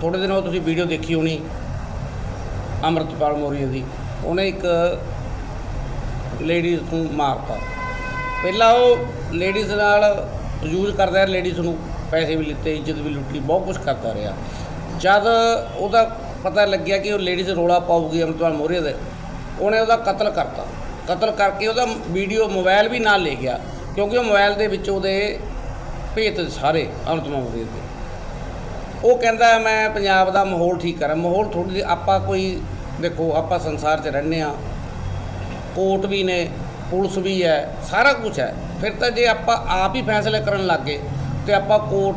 ਥੋੜੇ ਦਿਨ ਉਹ ਤੁਸੀਂ ਵੀਡੀਓ ਦੇਖੀ ਹੋਣੀ, ਅੰਮ੍ਰਿਤਪਾਲ ਮੋਰੀਆ ਦੀ। ਉਹਨੇ ਇੱਕ ਲੇਡੀਜ਼ ਨੂੰ ਮਾਰਤਾ। ਪਹਿਲਾਂ ਉਹ ਲੇਡੀਜ਼ ਨਾਲ ਯੂਜ਼ ਕਰਦਾ ਰਿਹਾ ਲੇਡੀਜ਼ ਨੂੰ ਪੈਸੇ ਵੀ ਲਿੱਤੇ, ਇੱਜ਼ਤ ਵੀ ਲੁੱਟੀ, ਬਹੁਤ ਕੁਝ ਕਰਦਾ ਰਿਹਾ। ਜਦ ਉਹਦਾ ਪਤਾ ਲੱਗਿਆ ਕਿ ਉਹ ਲੇਡੀਜ਼ ਰੋਲਾ ਪਾਊਗੀ ਅੰਮ੍ਰਿਤਪਾਲ ਮੋਰੀਆ ਦੇ ਉਹਨੇ ਉਹਦਾ ਕਤਲ ਕਰਤਾ। ਕਤਲ ਕਰਕੇ ਉਹਦਾ ਵੀਡੀਓ ਮੋਬਾਈਲ ਵੀ ਨਾਲ ਲੈ ਗਿਆ, ਕਿਉਂਕਿ ਉਹ ਮੋਬਾਈਲ ਦੇ ਵਿੱਚ ਉਹਦੇ ਭੇਤ ਸਾਰੇ ਅੰਮ੍ਰਿਤਪਾਲ ਮੋਰੀਆ ਦੇ। ਉਹ ਕਹਿੰਦਾ ਮੈਂ ਪੰਜਾਬ ਦਾ ਮਾਹੌਲ ਠੀਕ ਕਰਾਂ। ਮਾਹੌਲ ਥੋੜੀ ਜਿਹੀ ਆਪਾਂ ਕੋਈ ਦੇਖੋ, ਆਪਾਂ ਸੰਸਾਰ 'ਚ ਰਹਿੰਦੇ ਆ ਕੋਰਟ ਵੀ ਨੇ, ਪੁਲਿਸ ਵੀ ਹੈ, ਸਾਰਾ ਕੁਝ ਹੈ। ਫਿਰ ਤਾਂ ਜੇ ਆਪਾਂ ਆਪ ਹੀ ਫੈਸਲੇ ਕਰਨ ਲੱਗ ਗਏ ਤੇ ਆਪਾਂ ਕੋਰਟ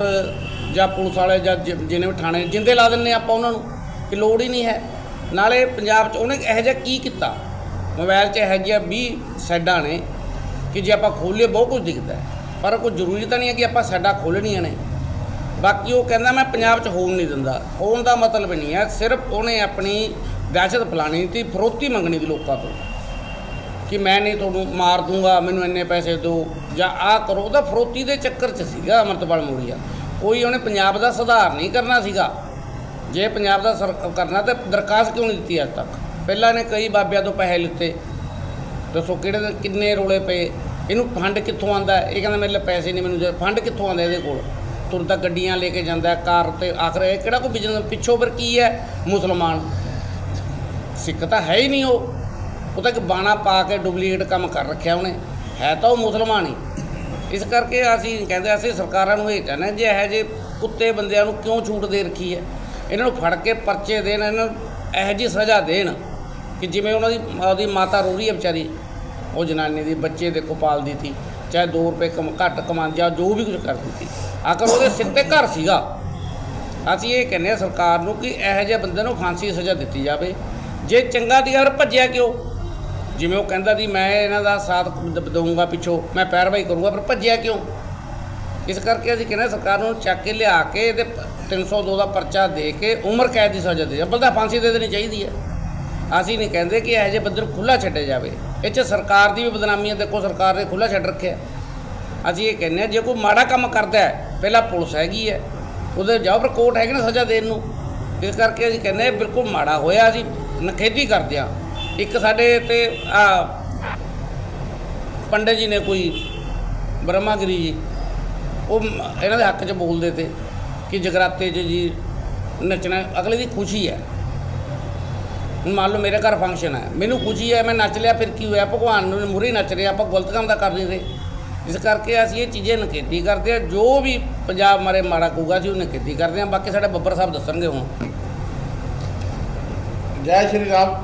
ਜਾਂ ਪੁਲਿਸ ਵਾਲੇ ਜਾਂ ਜਿ- ਜਿਹਨੇ ਵੀ ਥਾਣੇ ਜਿੰਦੇ ਲਾ ਦਿੰਨੇ ਆਪਾਂ ਉਹਨਾਂ ਨੂੰ ਕਿ ਲੋੜ ਹੀ ਨਹੀਂ ਹੈ। ਨਾਲੇ ਪੰਜਾਬ 'ਚ ਉਹਨੇ ਇਹੋ ਜਿਹਾ ਕੀ ਕੀਤਾ? ਮੋਬਾਈਲ 'ਚ ਇਹੋ ਜਿਹਾ 20 ਸੈੱਡਾਂ ਨੇ ਕਿ ਜੇ ਆਪਾਂ ਖੋਲ੍ਹੀਏ ਬਹੁਤ ਕੁਝ ਦਿਖਦਾ ਹੈ। ਪਰ ਕੋਈ ਜ਼ਰੂਰੀ ਤਾਂ ਨਹੀਂ ਹੈ ਕਿ ਆਪਾਂ ਸੈੱਡਾਂ ਖੋਲ੍ਹਣੀਆਂ ਨੇ। ਬਾਕੀ ਉਹ ਕਹਿੰਦਾ ਮੈਂ ਪੰਜਾਬ 'ਚ ਹੋਣ ਨਹੀਂ ਦਿੰਦਾ। ਹੋਣ ਦਾ ਮਤਲਬ ਨਹੀਂ ਹੈ, ਸਿਰਫ ਉਹਨੇ ਆਪਣੀ ਦਹਿਸ਼ਤ ਫਲਾਣੀ ਸੀ, ਫਰੋਤੀ ਮੰਗਣੀ ਦੀ ਲੋਕਾਂ ਤੋਂ। ਕਿ ਮੈਂ ਨਹੀਂ ਤੁਹਾਨੂੰ ਮਾਰ ਦੂੰਗਾ, ਮੈਨੂੰ ਇੰਨੇ ਪੈਸੇ ਦਿਓ। ਜਾਂ ਆਹ ਕਰੋ, ਉਹਦਾ ਫਰੋਤੀ ਦੇ ਚੱਕਰ 'ਚ ਸੀਗਾ ਅਮਰਤਪਾਲ ਮੋਰੀਆ ਕੋਈ ਉਹਨੇ ਪੰਜਾਬ ਦਾ ਸੁਧਾਰ ਨਹੀਂ ਕਰਨਾ ਸੀਗਾ। ਜੇ ਪੰਜਾਬ ਦਾ ਸਰ ਕਰਨਾ ਤਾਂ ਦਰਖਾਸਤ ਕਿਉਂ ਨਹੀਂ ਦਿੱਤੀ ਅੱਜ ਤੱਕ? ਪਹਿਲਾਂ ਨੇ ਕਈ ਬਾਬਿਆਂ ਤੋਂ ਪੈਸੇ ਲਿੱਤੇ। ਦੱਸੋ ਕਿਹੜੇ ਕਿੰਨੇ ਰੋਲੇ ਪਏ? ਇਹਨੂੰ ਫੰਡ ਕਿੱਥੋਂ ਆਂਦਾ ਇਹ ਕਹਿੰਦਾ ਮੇਰੇ ਲਈ ਪੈਸੇ ਨਹੀਂ, ਮੈਨੂੰ ਫੰਡ ਕਿੱਥੋਂ ਆਂਦੇ ਇਹਦੇ ਕੋਲ? ਤੁਰਦਾ ਗੱਡੀਆਂ ਲੈ ਕੇ ਜਾਂਦਾ, ਕਾਰ ਤੇ ਆਖਰ ਇਹ ਕਿਹੜਾ ਕੋਈ ਬਿਜ਼ਨਸ ਪਿੱਛੋਂ ਫਿਰ ਕੀ ਹੈ ਮੁਸਲਮਾਨ? ਸਿੱਖ ਤਾਂ ਹੈ ਹੀ ਨਹੀਂ ਉਹ। ਉਹ ਤਾਂ ਇੱਕ ਬਾਣਾ ਪਾ ਕੇ ਡੁਪਲੀਕੇਟ ਕੰਮ ਕਰ ਰੱਖਿਆ ਉਹਨੇ। ਹੈ ਤਾਂ ਉਹ ਮੁਸਲਮਾਨ ਹੀ। ਇਸ ਕਰਕੇ ਅਸੀਂ ਕਹਿੰਦੇ ਅਸੀਂ ਸਰਕਾਰਾਂ ਨੂੰ ਇਹ ਚਾਹੁੰਦੇ ਜੇ ਇਹੋ ਜਿਹੇ ਕੁੱਤੇ ਬੰਦਿਆਂ ਨੂੰ ਕਿਉਂ ਛੂਟ ਦੇ ਰੱਖੀ ਹੈ? ਇਹਨਾਂ ਨੂੰ ਫੜ ਕੇ ਪਰਚੇ ਦੇਣ, ਇਹਨਾਂ ਨੂੰ ਇਹੋ ਜਿਹੀ ਸਜ਼ਾ ਦੇਣ ਕਿ ਜਿਵੇਂ ਉਹਨਾਂ ਦੀ, ਉਹਦੀ ਮਾਤਾ ਰੋ ਰਹੀ ਹੈ ਵਿਚਾਰੀ। ਉਹ ਜਨਾਨੀ ਦੀ, ਬੱਚੇ ਦੇ ਦੇਖੋ ਦੀ ਸੀ ਚਾਹੇ 2 ਰੁਪਏ ਕਮ, ਘੱਟ ਕਮਾਉਂਦੀ ਜਾਂ ਜੋ ਵੀ ਕੁਝ ਕਰ ਦਿੱਤੀ। ਆਖਰ ਉਹਦੇ ਸਿਰ ਤੇ ਘਰ ਸੀਗਾ। ਅਸੀਂ ਇਹ ਕਹਿੰਦੇ ਹਾਂ ਸਰਕਾਰ ਨੂੰ ਕਿ ਇਹੋ ਜਿਹੇ ਬੰਦੇ ਨੂੰ ਫਾਂਸੀ ਦੀ ਸਜ਼ਾ ਦਿੱਤੀ ਜਾਵੇ। ਜੇ ਚੰਗਾ ਦੀ ਯਾਰ ਭੱਜਿਆ ਕਿਉਂ? ਜਿਵੇਂ ਉਹ ਕਹਿੰਦਾ ਸੀ ਮੈਂ ਇਹਨਾਂ ਦਾ ਸਾਥ ਦ- ਦਊਂਗਾ ਪਿੱਛੋਂ, ਮੈਂ ਪੈਰਵਾਈ ਕਰੂੰਗਾ, ਪਰ ਭੱਜਿਆ ਕਿਉਂ? ਇਸ ਕਰਕੇ ਅਸੀਂ ਕਹਿੰਦੇ ਹਾਂ ਸਰਕਾਰ ਨੂੰ ਚੱਕ ਕੇ ਲਿਆ ਕੇ ਇਹਦੇ 302 ਦਾ ਪਰਚਾ ਦੇ ਕੇ ਉਮਰ ਕੈਦ ਦੀ ਸਜ਼ਾ ਦੇ ਬਲਦਾ ਫਾਂਸੀ ਦੇ ਦੇਣੀ ਚਾਹੀਦੀ ਹੈ। ਅਸੀਂ ਨਹੀਂ ਕਹਿੰਦੇ ਕਿ ਇਹੋ ਜਿਹੇ ਬੰਦੇ ਨੂੰ ਖੁੱਲਾ ਛੱਡਿਆ ਜਾਵੇ। ਇਹ 'ਚ ਸਰਕਾਰ ਦੀ ਵੀ ਬਦਨਾਮੀ ਹੈ, ਦੇਖੋ ਸਰਕਾਰ ਨੇ ਖੁੱਲਾ ਛੱਡ ਰੱਖਿਆ। ਅਸੀਂ ਇਹ ਕਹਿੰਦੇ ਹਾਂ, ਜੇ ਕੋਈ ਮਾੜਾ ਕੰਮ ਕਰਦਾ ਹੈ, ਪਹਿਲਾਂ ਪੁਲਿਸ ਹੈਗੀ ਹੈ, ਉਹਦੇ ਜਾਓ ਪਰ ਕੋਰਟ ਹੈਗੀ ਨਾ ਸਜ਼ਾ ਦੇਣ ਨੂੰ। ਇਸ ਕਰਕੇ ਅਸੀਂ ਕਹਿੰਦੇ ਬਿਲਕੁਲ ਮਾੜਾ ਹੋਇਆ, ਅਸੀਂ ਨਖੇਦੀ ਕਰਦੇ ਹਾਂ। ਇੱਕ ਸਾਡੇ ਤੇ, ਆ, ਪੰਡਤ ਜੀ ਨੇ ਕੋਈ, ਬ੍ਰਹਮਾਗਿਰੀ ਜੀ, ਉਹ ਇਹਨਾਂ ਦੇ ਹੱਕ 'ਚ ਬੋਲਦੇ ਤੇ, ਕਿ ਜਗਰਾਤੇ 'ਚ ਜੀ ਨੱਚਣਾ, ਅਗਲੇ ਦੀ ਖੁਸ਼ੀ ਹੈ। ਮੰਨ ਲਓ ਮੇਰੇ ਘਰ ਫੰਕਸ਼ਨ ਹੈ। ਮੈਨੂੰ ਖੁਸ਼ੀ ਹੈ, ਮੈਂ ਨੱਚ ਲਿਆ, ਫਿਰ ਕੀ ਹੋਇਆ? ਭਗਵਾਨ ਨੂੰ ਮੁਰੇ ਨੱਚ ਰਹੇ, ਆਪਾਂ ਗਲਤ ਕੰਮ ਤਾਂ ਕਰ ਨਹੀਂ ਰਹੇ। ਇਸ ਕਰਕੇ ਅਸੀਂ ਇਹ ਚੀਜ਼ਾਂ ਨਖੇਦੀ ਕਰਦੇ ਆ ਜੋ ਵੀ ਪੰਜਾਬ ਮਾਰੇ ਮਾੜਾ ਕਹੂਗਾ ਜੀ ਉਹ ਨਖੇਦੀ ਕਰਦੇ ਆ ਬਾਕੀ ਸਾਡੇ ਬੱਬਰ ਸਾਹਿਬ ਦੱਸਣਗੇ ਹੁਣ। ਜੈ ਸ਼੍ਰੀ ਰਾਮ।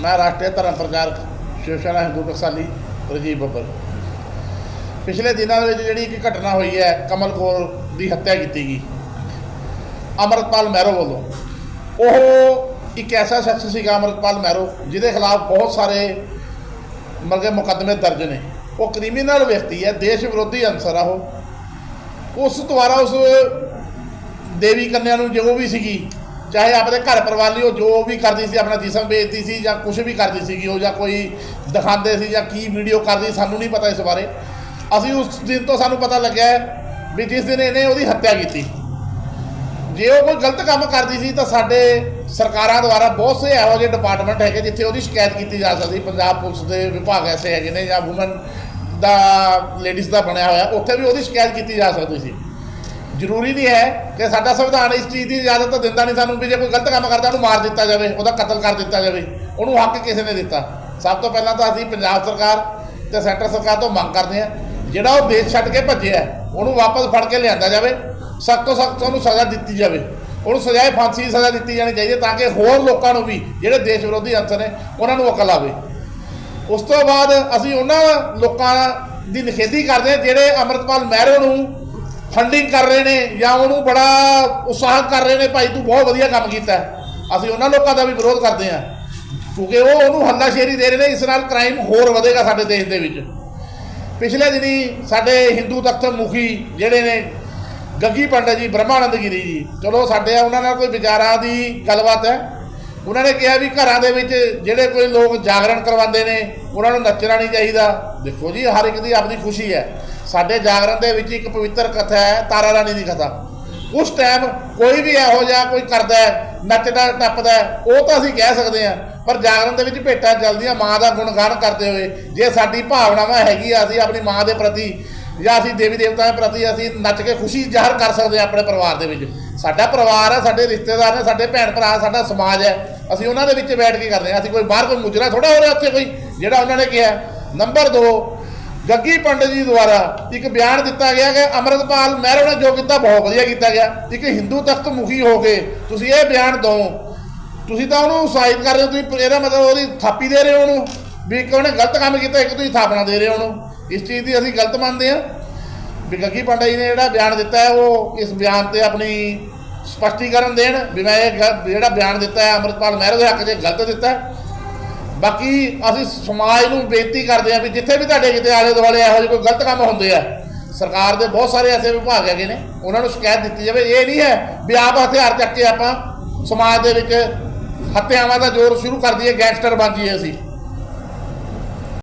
ਮੈਂ ਰਾਸ਼ਟਰੀ ਧਰਮ ਪ੍ਰਚਾਰਕ ਸ਼ਿਵ ਸੈਨਾ ਹਿੰਦੂ, ਟਕਸਾਲੀ ਰਜੀਵ ਬੱਬਰ। ਪਿਛਲੇ ਦਿਨਾਂ ਦੇ ਵਿੱਚ ਜਿਹੜੀ ਇੱਕ ਘਟਨਾ ਹੋਈ ਹੈ, ਕਮਲ ਕੌਰ ਦੀ ਹੱਤਿਆ ਕੀਤੀ ਗਈ। ਅਮਰਤਪਾਲ ਮਹਿਰੋ ਵੱਲੋਂ। ਉਹ ਇੱਕ ਐਸਾ ਸ਼ਖਸ ਸੀਗਾ ਅਮਰਤਪਾਲ ਮਹਿਰੋ, ਜਿਹਦੇ ਖਿਲਾਫ ਬਹੁਤ ਸਾਰੇ ਮਲਕੇ ਮੁਕੱਦਮੇ ਦਰਜ ਨੇ। ਉਹ ਕ੍ਰਿਮੀਨਲ ਵਿਅਕਤੀ ਹੈ, ਦੇਸ਼ ਵਿਰੋਧੀ ਅਨਸਰ ਆ ਉਹ। ਉਸ ਦੁਆਰਾ ਉਸ ਦੇਵੀ ਕੰਨਿਆ ਨੂੰ ਜੋ ਵੀ ਸੀਗੀ, ਚਾਹੇ ਆਪਣੇ ਘਰ ਪਰਿਵਾਰ ਲਈ ਉਹ ਜੋ ਵੀ ਕਰਦੀ ਸੀ, ਆਪਣਾ ਜਿਸਮ ਵੇਚਦੀ ਸੀ ਜਾਂ ਕੁਝ ਵੀ ਕਰਦੀ ਸੀਗੀ, ਉਹ ਜਾਂ ਕੋਈ ਦਿਖਾਉਂਦੇ ਸੀ ਜਾਂ ਕੀ ਵੀਡੀਓ ਕਰਦੀ ਸਾਨੂੰ ਨਹੀਂ ਪਤਾ ਇਸ ਬਾਰੇ। ਅਸੀਂ ਉਸ ਦਿਨ ਤੋਂ ਸਾਨੂੰ ਪਤਾ ਲੱਗਿਆ ਵੀ ਜਿਸ ਦਿਨ ਇਹਨੇ ਉਹਦੀ ਹੱਤਿਆ ਕੀਤੀ। ਜੇ ਉਹ ਕੋਈ ਗਲਤ ਕੰਮ ਕਰਦੀ ਸੀ ਤਾਂ ਸਾਡੇ ਸਰਕਾਰਾਂ ਦੁਆਰਾ ਬਹੁਤ ਸੇ ਇਹੋ ਜਿਹੇ ਡਿਪਾਰਟਮੈਂਟ ਹੈਗੇ ਜਿੱਥੇ ਉਹਦੀ ਸ਼ਿਕਾਇਤ ਕੀਤੀ ਜਾ ਸਕਦੀ ਪੰਜਾਬ ਪੁਲਿਸ ਦੇ ਵਿਭਾਗ ਐਸੇ ਹੈਗੇ ਨੇ ਜਾਂ ਔਮਨ ਦਾ ਲੇਡੀਜ਼ ਦਾ ਬਣਿਆ ਹੋਇਆ, ਉੱਥੇ ਵੀ ਉਹਦੀ ਸ਼ਿਕਾਇਤ ਕੀਤੀ ਜਾ ਸਕਦੀ ਸੀ। ਜ਼ਰੂਰੀ ਨਹੀਂ ਹੈ ਕਿ ਸਾਡਾ ਸੰਵਿਧਾਨ ਇਸ ਚੀਜ਼ ਦੀ ਇਜਾਜ਼ਤ ਤਾਂ ਦਿੰਦਾ ਨਹੀਂ ਸਾਨੂੰ ਵੀ ਜੇ ਕੋਈ ਗਲਤ ਕੰਮ ਕਰਦਾ ਉਹਨੂੰ ਮਾਰ ਦਿੱਤਾ ਜਾਵੇ, ਉਹਦਾ ਕਤਲ ਕਰ ਦਿੱਤਾ ਜਾਵੇ, ਉਹਨੂੰ ਹੱਕ ਕਿਸੇ ਨੇ ਦਿੱਤਾ। ਸਭ ਤੋਂ ਪਹਿਲਾਂ ਤਾਂ ਅਸੀਂ ਪੰਜਾਬ ਸਰਕਾਰ ਤੇ ਸੈਂਟਰ ਸਰਕਾਰ ਤੋਂ ਮੰਗ ਕਰਦੇ ਹਾਂ, ਜਿਹੜਾ ਉਹ ਦੇਸ਼ ਛੱਡ ਕੇ ਭੱਜਿਆ, ਉਹਨੂੰ ਵਾਪਸ ਫੜ ਕੇ ਲਿਆਂਦਾ ਜਾਵੇ, ਸਖਤ ਤੋਂ ਸਖਤ ਉਹਨੂੰ ਸਜ਼ਾ ਦਿੱਤੀ ਜਾਵੇ। ਉਹਨੂੰ ਸਜ਼ਾਏ ਫਾਂਸੀ ਦੀ ਸਜ਼ਾ ਦਿੱਤੀ ਜਾਣੀ ਚਾਹੀਦੀ ਹੈ ਤਾਂ ਕਿ ਹੋਰ ਲੋਕਾਂ ਨੂੰ ਵੀ, ਜਿਹੜੇ ਦੇਸ਼ ਵਿਰੋਧੀ ਅੰਸਰ ਨੇ, ਉਹਨਾਂ ਨੂੰ ਅਕਲ ਆਵੇ। ਉਸ ਤੋਂ ਬਾਅਦ ਅਸੀਂ ਉਹਨਾਂ ਲੋਕਾਂ ਦੀ ਨਿਖੇਧੀ ਕਰਦੇ ਹਾਂ, ਜਿਹੜੇ ਅਮਰਤਪਾਲ ਮਹਿਰੋ ਨੂੰ ਫੰਡਿੰਗ ਕਰ ਰਹੇ ਨੇ ਜਾਂ ਉਹਨੂੰ ਬੜਾ ਉਤਸ਼ਾਹਿਤ ਕਰ ਰਹੇ ਨੇ, ਭਾਈ ਤੂੰ ਬਹੁਤ ਵਧੀਆ ਕੰਮ ਕੀਤਾ ਅਸੀਂ ਉਹਨਾਂ ਲੋਕਾਂ ਦਾ ਵੀ ਵਿਰੋਧ ਕਰਦੇ ਹਾਂ, ਕਿਉਂਕਿ ਉਹ ਉਹਨੂੰ ਹੱਲਾਸ਼ੇਰੀ ਦੇ ਰਹੇ ਨੇ, ਇਸ ਨਾਲ ਕ੍ਰਾਈਮ ਹੋਰ ਵਧੇਗਾ ਸਾਡੇ ਦੇਸ਼ ਦੇ ਵਿੱਚ। ਪਿਛਲੇ ਦਿਨੀ ਸਾਡੇ ਹਿੰਦੂ ਤਖਤ ਮੁਖੀ ਜਿਹੜੇ ਨੇ ਗੱਗੀ ਪੰਡਤ ਜੀ, ਬ੍ਰਹਮਾਨੰਦ ਗਿਰੀ ਜੀ। ਚਲੋ ਸਾਡੇ ਉਹਨਾਂ ਨਾਲ ਕੋਈ ਵਿਚਾਰਾਂ ਦੀ ਗੱਲਬਾਤ ਹੈ। ਉਹਨਾਂ ਨੇ ਕਿਹਾ ਵੀ ਘਰਾਂ ਦੇ ਵਿੱਚ ਜਿਹੜੇ ਕੋਈ ਲੋਕ ਜਾਗਰਣ ਕਰਵਾਉਂਦੇ ਨੇ, ਉਹਨਾਂ ਨੂੰ ਨੱਚਣਾ ਨਹੀਂ ਚਾਹੀਦਾ। ਦੇਖੋ ਜੀ, ਹਰ ਇੱਕ ਦੀ ਆਪਣੀ ਖੁਸ਼ੀ ਹੈ। ਸਾਡੇ ਜਾਗਰਣ ਦੇ ਵਿੱਚ ਇੱਕ ਪਵਿੱਤਰ ਕਥਾ ਹੈ, ਤਾਰਾ ਰਾਣੀ ਦੀ ਕਥਾ। ਉਸ ਟਾਈਮ ਕੋਈ ਵੀ ਇਹੋ ਜਿਹਾ ਕੋਈ ਕਰਦਾ ਨੱਚਦਾ, ਟੱਪਦਾ ਉਹ ਤਾਂ ਅਸੀਂ ਕਹਿ ਸਕਦੇ ਹਾਂ, ਪਰ ਜਾਗਰਣ ਦੇ ਵਿੱਚ ਭੇਟਾਂ ਚੱਲਦੀਆਂ, ਮਾਂ ਦਾ ਗੁਣਗਾਨ ਕਰਦੇ ਹੋਏ। ਜੇ ਸਾਡੀ ਭਾਵਨਾਵਾਂ ਹੈਗੀ ਆ ਅਸੀਂ ਆਪਣੀ ਮਾਂ ਦੇ ਪ੍ਰਤੀ ਜਾਂ ਅਸੀਂ ਦੇਵੀ ਦੇਵਤਾਂ ਪ੍ਰਤੀ ਅਸੀਂ ਨੱਚ ਕੇ ਖੁਸ਼ੀ ਜ਼ਾਹਰ ਕਰ ਸਕਦੇ ਹਾਂ ਆਪਣੇ ਪਰਿਵਾਰ ਦੇ ਵਿੱਚ। ਸਾਡਾ ਪਰਿਵਾਰ ਹੈ, ਸਾਡੇ ਰਿਸ਼ਤੇਦਾਰ ਨੇ, ਸਾਡੇ ਭੈਣ ਭਰਾ ਸਾਡਾ ਸਮਾਜ ਹੈ। ਅਸੀਂ ਉਹਨਾਂ ਦੇ ਵਿੱਚ ਬੈਠ ਕੇ ਕਰਦੇ ਹਾਂ। ਅਸੀਂ ਕੋਈ ਬਾਹਰ ਕੋਈ ਮੁਜਰਾ ਥੋੜਾ ਹੋ ਰਿਹਾ ਉੱਥੇ ਕੋਈ, ਜਿਹੜਾ ਉਹਨਾਂ ਨੇ ਕਿਹਾ ਨੰਬਰ 2 ਗੱਗੀ ਪੰਡਤ ਜੀ ਦੁਆਰਾ ਇੱਕ ਬਿਆਨ ਦਿੱਤਾ ਗਿਆ ਕਿ ਅਮਰਤਪਾਲ ਮਹਿਰੋ ਨੇ ਜੋ ਕੀਤਾ ਬਹੁਤ ਵਧੀਆ ਕੀਤਾ ਗਿਆ। ਇੱਕ ਹਿੰਦੂ ਤਖਤ ਮੁਖੀ ਹੋ ਕੇ ਤੁਸੀਂ ਇਹ ਬਿਆਨ ਦਿਓ। ਤੁਸੀਂ ਤਾਂ ਉਹਨੂੰ ਉਤਸ਼ਾਹਿਤ ਕਰ ਰਹੇ ਹੋ, ਤੁਸੀਂ ਇਹਦਾ ਮਤਲਬ ਉਹਦੀ ਥਾਪੀ ਦੇ ਰਹੇ ਹੋ ਉਹਨੂੰ। ਵੀ ਕਿ ਉਹਨੇ ਗਲਤ ਕੰਮ ਕੀਤਾ, ਇੱਕ ਤੁਸੀਂ ਥਾਪਣਾ ਦੇ ਰਹੇ ਹੋ ਉਹਨੂੰ। ਇਸ ਚੀਜ਼ ਦੀ ਅਸੀਂ ਗਲਤ ਮੰਨਦੇ ਹਾਂ। ਵੀ ਗੱਗੀ ਪਾਂਡਾ ਜੀ ਨੇ ਜਿਹੜਾ ਬਿਆਨ ਦਿੱਤਾ ਹੈ, ਉਹ ਇਸ ਬਿਆਨ ਤੇ ਆਪਣੀ ਸਪਸ਼ਟੀਕਰਨ ਦੇਣ, ਵੀ ਮੈਂ ਇਹ ਗ- ਜਿਹੜਾ ਬਿਆਨ ਦਿੱਤਾ ਹੈ, ਅਮਰਤਪਾਲ ਮਹਿਰੋ ਦੇ ਹੱਕ 'ਚ ਗਲਤ ਦਿੱਤਾ ਬਾਕੀ ਅਸੀਂ ਸਮਾਜ ਨੂੰ ਬੇਨਤੀ ਕਰਦੇ ਹਾਂ ਵੀ ਜਿੱਥੇ ਵੀ ਤੁਹਾਡੇ ਕਿਤੇ ਆਲੇ ਦੁਆਲੇ ਇਹੋ ਜਿਹੇ ਕੋਈ ਗਲਤ ਕੰਮ ਹੁੰਦੇ ਆ, ਸਰਕਾਰ ਦੇ ਬਹੁਤ ਸਾਰੇ ਐਸੇ ਵਿਭਾਗ ਹੈਗੇ ਨੇ, ਉਹਨਾਂ ਨੂੰ ਸ਼ਿਕਾਇਤ ਦਿੱਤੀ ਜਾਵੇ। ਇਹ ਨਹੀਂ ਹੈ ਵੀ ਆਪ ਹਥਿਆਰ ਚੱਕ ਕੇ ਆਪਾਂ ਸਮਾਜ ਦੇ ਵਿੱਚ ਹੱਤਿਆਵਾਂ ਦਾ ਜ਼ੋਰ ਸ਼ੁਰੂ ਕਰ ਦਈਏ, ਗੈਂਗਸਟਰ ਬਣ ਜਾਈਏ ਅਸੀਂ।